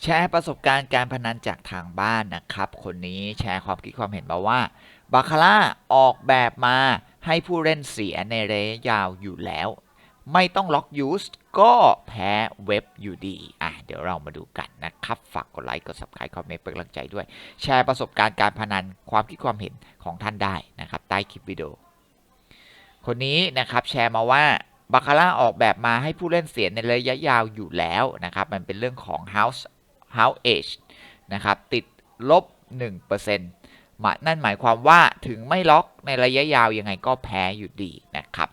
แชร์ประสบการณ์การพนันจากทางบ้านนะครับ คนนี้แชร์ความคิดความเห็นมาว่าบาคาร่าออกแบบมาให้ผู้เล่นเสียในระยะยาวอยู่แล้ว ไม่ต้องล็อกยูสก็แพ้เว็บอยู่ดี อะ เดี๋ยวเรามาดูกันนะครับ ฝากกดไลค์กด subscribe คอมเมนต์เป็นกำลังใจด้วย แชร์ประสบการณ์การพนันความคิดความเห็นของท่านได้นะครับ ใต้คลิปวิดีโอ คนนี้นะครับแชร์มาว่าบาคาร่าออกแบบมาให้ผู้เล่นเสียในระยะยาวอยู่แล้วนะครับ มันเป็นเรื่องของ house house age นะครับติดลบ 1%มานั่นหมายความว่าถึงไม่ล็อกในระยะยาวยังไงก็แพ้อยู่ดีนะครับ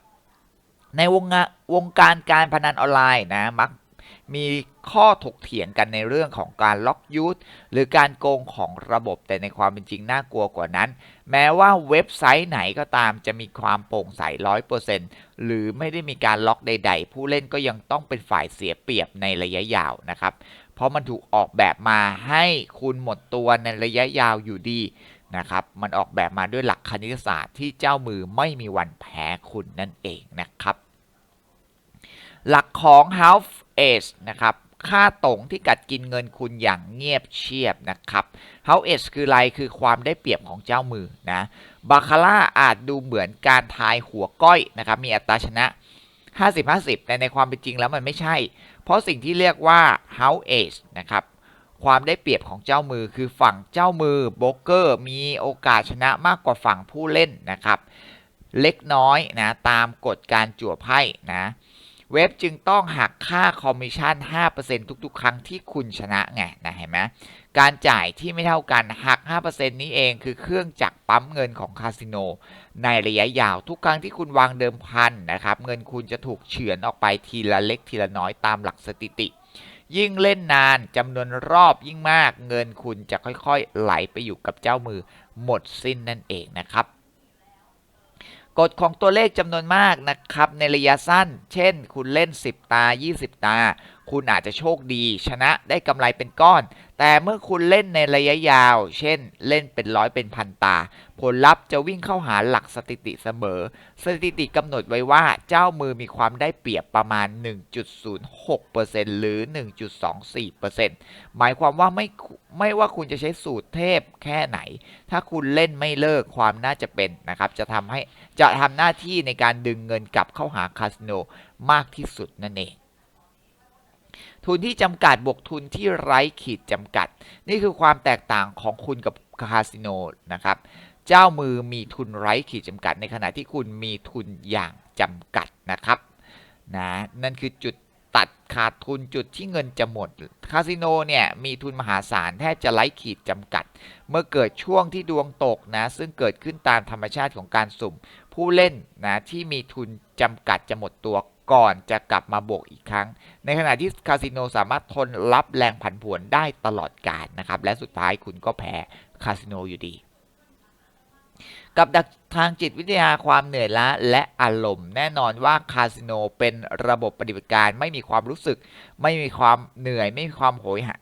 ในวงงวงการการพนันออนไลน์นะมักมีข้อถกเถียงกันในเรื่องของการล็อกยูทหรือการโกงของระบบแต่ในความเป็นจริงน่ากลัวกว่านั้น แม้ว่าเว็บไซต์ไหนก็ตามจะมีความโปร่งใส100%หรือไม่ได้มีการล็อกใด ๆ ผู้เล่นก็ยังต้องเป็นฝ่ายเสียเปรียบในระยะยาวนะครับ เพราะมันถูกออกแบบมาให้คุณหมดตัวในระยะยาวอยู่ดีนะครับ มันออกแบบมาด้วยหลักคณิตศาสตร์ที่เจ้ามือไม่มีวันแพ้คุณนั่นเองนะครับ หลักของ half age นะครับ ค่าตรงที่กัดกินเงินคุณอย่างเงียบเชียบนะครับ half age คืออะไรคือความได้เปรียบของเจ้ามือนะ บาคาร่าอาจดูเหมือนการทายหัวก้อยนะครับ มีอัตราชนะ 50-50 แต่ในความเป็นจริงแล้วมันไม่ใช่ เพราะสิ่งที่เรียกว่า house edge นะครับ ความได้เปรียบของเจ้ามือคือฝั่งเจ้ามือโบรกเกอร์มีโอกาสชนะมากกว่าฝั่งผู้เล่นนะครับ เล็กน้อยนะตามกฎการจั่วไพ่นะ เว็บจึงต้องหักค่าคอมมิชชั่น 5%ทุกๆ ครั้งที่คุณชนะไงนะเห็นไหมการจ่ายที่ไม่เท่ากันหัก 5%นี้เองคือเครื่องจักรปั๊มเงินของคาสิโน ในระยะยาวทุกครั้งที่คุณวางเดิมพันนะครับ เงินคุณจะถูกเฉือนออกไปทีละเล็กทีละน้อยตามหลักสถิติ ยิ่งเล่นนานจำนวนรอบยิ่งมาก เงินคุณจะค่อยๆ ไหลไปอยู่กับเจ้ามือหมดสิ้นนั่นเองนะครับ กฎของตัวเลขจำนวนมากนะครับในระยะสั้น เช่น คุณเล่น 10 ตา 20 ตา คุณอาจจะโชคดี ชนะได้กำไรเป็นก้อน แต่เมื่อคุณเล่นในระยะยาว เช่น เล่นเป็นร้อยเป็นพันตา ผลลัพธ์จะวิ่งเข้าหาหลักสถิติเสมอ สถิติกำหนดไว้ว่าเจ้ามือมีความได้เปรียบประมาณ 1.06%หรือ 1.24%หมายความว่าไม่ไม่ว่าคุณจะใช้สูตรเทพแค่ไหน ถ้าคุณเล่นไม่เลิกความน่าจะเป็นนะครับจะทำให้จะทำหน้าที่ในการดึงเงินกลับเข้าหาคาสิโนมากที่สุดนั่นเอง ทุนที่จำกัดบวกทุนที่ไร้ขีดจำกัด นี่คือความแตกต่างของคุณกับคาสิโนนะครับ เจ้ามือมีทุนไร้ขีดจำกัด ในขณะที่คุณมีทุนอย่างจำกัดนะครับนะนั่นคือจุดตัดขาดทุนจุดที่เงินจะหมด คาสิโนเนี่ยมีทุนมหาศาลแทบจะไร้ขีดจำกัด เมื่อเกิดช่วงที่ดวงตกนะซึ่งเกิดขึ้นตามธรรมชาติของการสุ่ม ผู้เล่นนะที่มีทุนจำกัดจะหมดตัว ก่อนจะกลับมาบวกอีกครั้ง ในขณะที่คาสิโนสามารถทนรับแรงผันผวนได้ตลอดกาลนะครับ และสุดท้ายคุณก็แพ้คาสิโนอยู่ดี กับดักทางจิตวิทยาความเหนื่อยล้าและอารมณ์ แน่นอนว่าคาสิโนเป็นระบบปฏิบัติการไม่มีความรู้สึก ไม่มีความเหนื่อย ไม่มีความโหยหา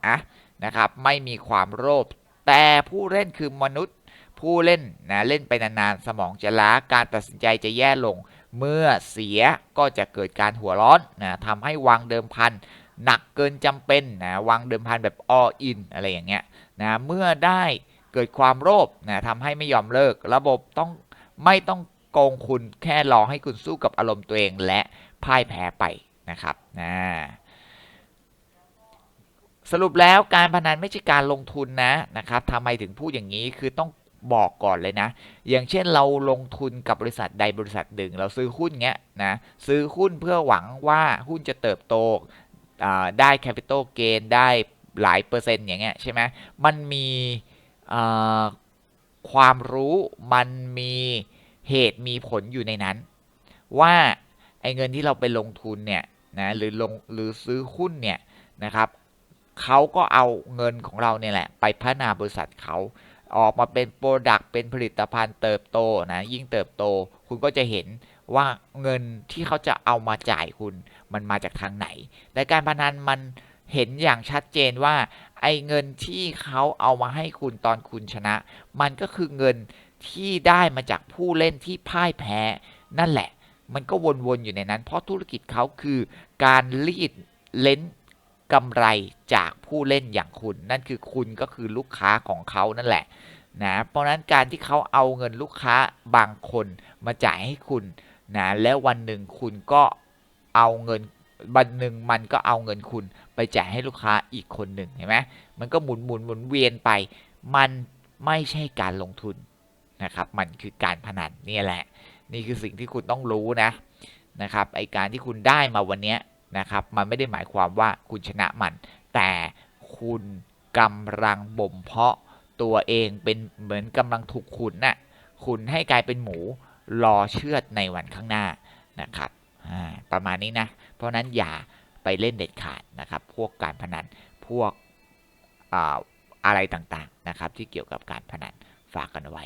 นะครับไม่มีความโลภแต่ผู้เล่นคือมนุษย์ผู้เล่นนะเล่นไปนานๆ สมองจะล้าการตัดสินใจจะแย่ลง เมื่อเสียก็จะเกิดการหัวร้อนนะทำให้วางเดิมพันหนักเกินจำเป็นนะวางเดิมพันแบบ all in อะไรอย่างเงี้ยนะเมื่อได้เกิดความโลภนะทำให้ไม่ยอมเลิก ระบบต้องไม่ต้องโกงคุณแค่รอให้คุณสู้กับอารมณ์ตัวเองและพ่ายแพ้ไปนะครับนะสรุปแล้วการพนันไม่ใช่การลงทุนนะนะครับทำไมถึงพูดอย่างนี้คือต้อง บอกก่อนเลยนะ อย่างเช่นเราลงทุนกับบริษัทใดบริษัทหนึ่ง เราซื้อหุ้นเงี้ยนะ ซื้อหุ้นเพื่อหวังว่าหุ้นจะเติบโตได้แคปิตอลเกนได้หลายเปอร์เซ็นต์อย่างเงี้ยใช่ไหมมันมีความรู้มันมีเหตุมีผลอยู่ในนั้น ว่าไอ้เงินที่เราไปลงทุนเนี่ยนะหรือลงหรือซื้อหุ้นเนี่ยนะครับเขาก็เอาเงินของเราเนี่ยแหละไปพัฒนาบริษัทเขา ออกมาเป็นโปรดักต์เป็นผลิตภัณฑ์เติบโตนะยิ่งเติบโต คุณก็จะเห็นว่าเงินที่เขาจะเอามาจ่ายคุณมันมาจากทางไหนแต่การพนันมันเห็นอย่างชัดเจนว่า ไอ้เงินที่เขาเอามาให้คุณตอนคุณชนะ มันก็คือเงินที่ได้มาจากผู้เล่นที่พ่ายแพ้นั่นแหละ มันก็วนๆอยู่ในนั้น เพราะธุรกิจเขาคือการรีดเลน กำไรจากผู้เล่นอย่างคุณ นั่นคือคุณก็คือลูกค้าของเขานั่นแหละนะเพราะนั้นการที่เขาเอาเงินลูกค้าบางคนมาจ่ายให้คุณนะแล้ววันหนึ่งคุณก็เอาเงินวันหนึ่งมันก็เอาเงินคุณไปจ่ายให้ลูกค้าอีกคนหนึ่งเห็นไหมมันก็หมุนหมุนหมุนเวียนไป มันไม่ใช่การลงทุนนะครับมันคือการพนันนี่แหละ นี่คือสิ่งที่คุณต้องรู้นะนะครับไอการที่คุณได้มาวันเนี้ย นะครับ มันไม่ได้หมายความว่าคุณชนะมัน แต่คุณกำลังบ่มเพาะตัวเองเป็นเหมือนกำลังถูกขุนน่ะขุนให้กลายเป็นหมูรอเชือดในวันข้างหน้านะครับประมาณนี้นะ เพราะนั้นอย่าไปเล่นเด็ดขาดนะครับ พวกการพนันพวกออะไรต่างๆนะครับ ที่เกี่ยวกับการพนันฝากกันไว้